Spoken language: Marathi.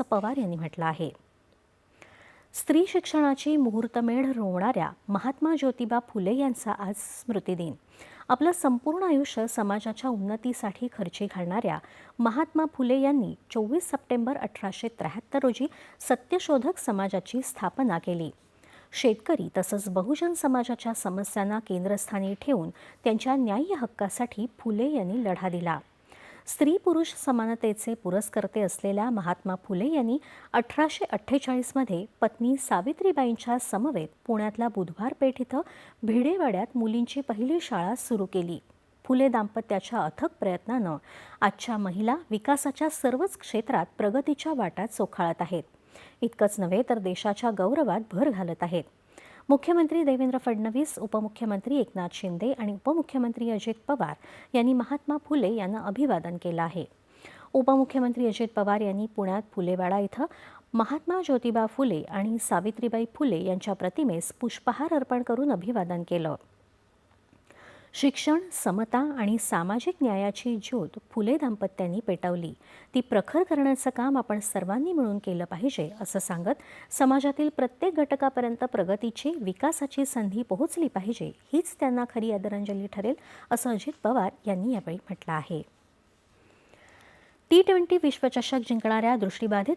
असं पवार यांनी म्हटलं आहे. स्त्री शिक्षणाची मुहूर्तमेढ रोवणाऱ्या महात्मा ज्योतिबा फुले यांचा आज स्मृतिदिन. आपलं संपूर्ण आयुष्य समाजाच्या उन्नतीसाठी खर्ची घालणाऱ्या महात्मा फुले यांनी चोवीस सप्टेंबर अठराशे त्र्याहत्तर रोजी सत्यशोधक समाजाची स्थापना केली. शेतकरी तसंच बहुजन समाजाच्या समस्यांना केंद्रस्थानी ठेवून त्यांच्या न्याय्य हक्कासाठी फुले यांनी लढा दिला. स्त्री पुरुष समानतेचे पुरस्कर्ते असलेल्या महात्मा फुले यांनी अठराशे अठ्ठेचाळीसमध्ये पत्नी सावित्रीबाईंच्या समवेत पुण्यातल्या बुधवार पेठ इथं भिडेवाड्यात मुलींची पहिली शाळा सुरू केली. फुले दाम्पत्याच्या अथक प्रयत्नानं आजच्या महिला विकासाच्या सर्वच क्षेत्रात प्रगतीच्या वाटा चोखाळत आहेत. इतकंच नव्हे तर देशाच्या गौरवात भर घालत आहेत. मुख्यमंत्री देवेंद्र फडणवीस उपमुख्यमंत्री एकनाथ शिंदे आणि उपमुख्यमंत्री अजित पवार यांनी महात्मा फुले यांना अभिवादन केलं आहे. उपमुख्यमंत्री अजित पवार यांनी पुण्यात फुलेवाडा इथं महात्मा ज्योतिबा फुले आणि सावित्रीबाई फुले यांच्या प्रतिमेस पुष्पहार अर्पण करून अभिवादन केलं. शिक्षण समता आणि सामाजिक न्यायाची ज्योत फुले दाम्पत्यांनी पेटवली. ती प्रखर करण्याचं काम आपण सर्वांनी मिळून केलं पाहिजे असं सांगत समाजातील प्रत्येक घटकापर्यंत प्रगतीची विकासाची संधी पोहोचली पाहिजे हीच त्यांना खरी आदरांजली ठरेल असं अजित पवार यांनी यावेळी म्हटलं आहे. टी ट्वेंटी विश्वचषक जिंकणाऱ्या दृष्टीबाधित